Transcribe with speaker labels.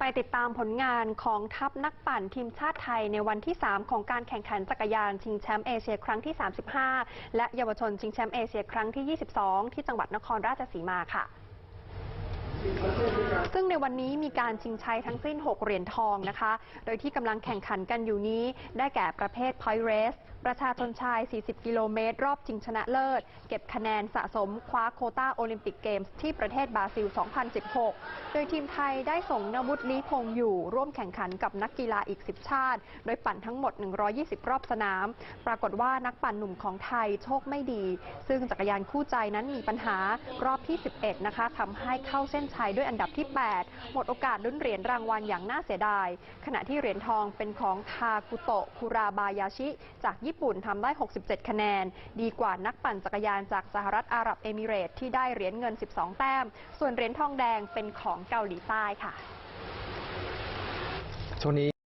Speaker 1: ไปติดตามผลงานของทัพนักปั่นทีมชาติไทยในวันที่ 3 ของการแข่งขันจักรยานชิงแชมป์เอเชียครั้งที่ 35 และเยาวชนชิงแชมป์เอเชียครั้งที่ 22 ที่จังหวัดนครราชสีมาค่ะซึ่งในวันนี้มีการชิงชัยทั้งสิ้น 6 เหรียญทองนะคะ โดยที่กำลังแข่งขันกันอยู่นี้ ได้แก่ประเภท Point Race ประชาชนชาย 40 กิโลเมตร รอบชิงชนะเลิศ เก็บคะแนนสะสมคว้าโคต้าโอลิมปิกเกมส์ที่ประเทศบราซิล 2016 โดยทีมไทยได้ส่งนวุฒิลีพงอยู่ ร่วมแข่งขันกับนักกีฬาอีก 10 ชาติ โดยปั่นทั้งหมด 120 รอบสนาม ปรากฏว่านักปั่นหนุ่มของไทยโชคไม่ดี ซึ่งจักรยานคู่ใจนั้นมีปัญหารอบที่ 11 นะคะทำให้เข้าเส้นชัยด้วยอันดับที่ 8 หมดโอกาสลุ้นเหรียญรางวัลอย่างน่าเสียดาย ขณะที่เหรียญทองเป็นของทากุโตะคุราบายาชิจากญี่ี่ปุ่นทำได้ 67 คะแนน ดีกว่านักปั่นจักรยานจากสหรัฐอาหรับเอมิเรตส์ที่ได้เหรียญเงิน 12 แต้ม ส่วนเหรียญทองแดงเป็นของเกาหลีใต้ค่ะ
Speaker 2: ช่วงนี้